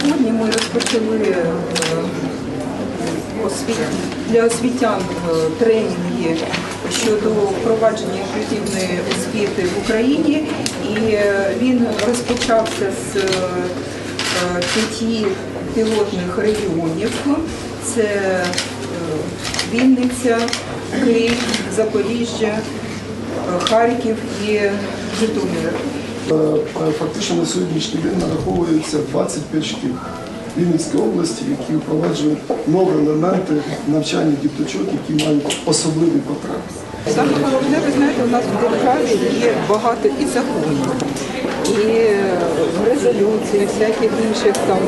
сьогодні ми розпочали е, для освітян е, тренінги щодо впровадження інклюзивної освіти в Україні, і е, він розпочався з п'яти пілотних регіонів. Це Вінниця, Київ, Запоріжжя, Харків і Житомир. Е, е, Фактично на сьогоднішній день нараховується 25 шкіл Вінницької області, які впроваджують нові елементи навчання діточок, які мають особливі потреби. Саме головне, ви знаєте, у нас в державі є багато і законів, і е, резолюцій, всяких інших там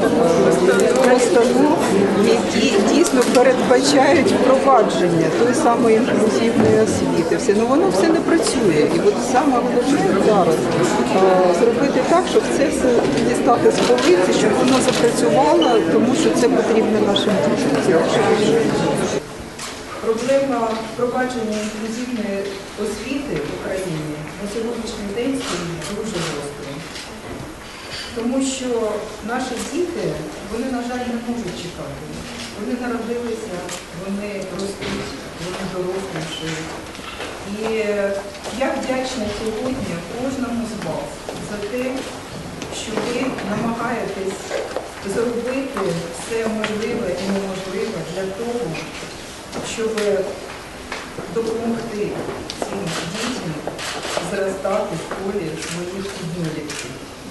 постанов, які дійсно передбачають впровадження тої самої інклюзивної освіти. Все ну воно все не працює. І от саме головне зараз е, зробити так, щоб це все дістати з полиці, щоб воно запрацювало, тому що це потрібно нашим дітям. Проблема впровадження інклюзивної освіти в Україні на сьогоднішній день. Тому що наші діти, вони, на жаль, не можуть чекати. Вони народилися, вони ростуть, вони дорослішають. І я вдячна сьогодні кожному з вас за те, що ви намагаєтесь зробити все можливе і неможливе для того, щоб допомогти цим дітям зростати в полі своїх підмірів.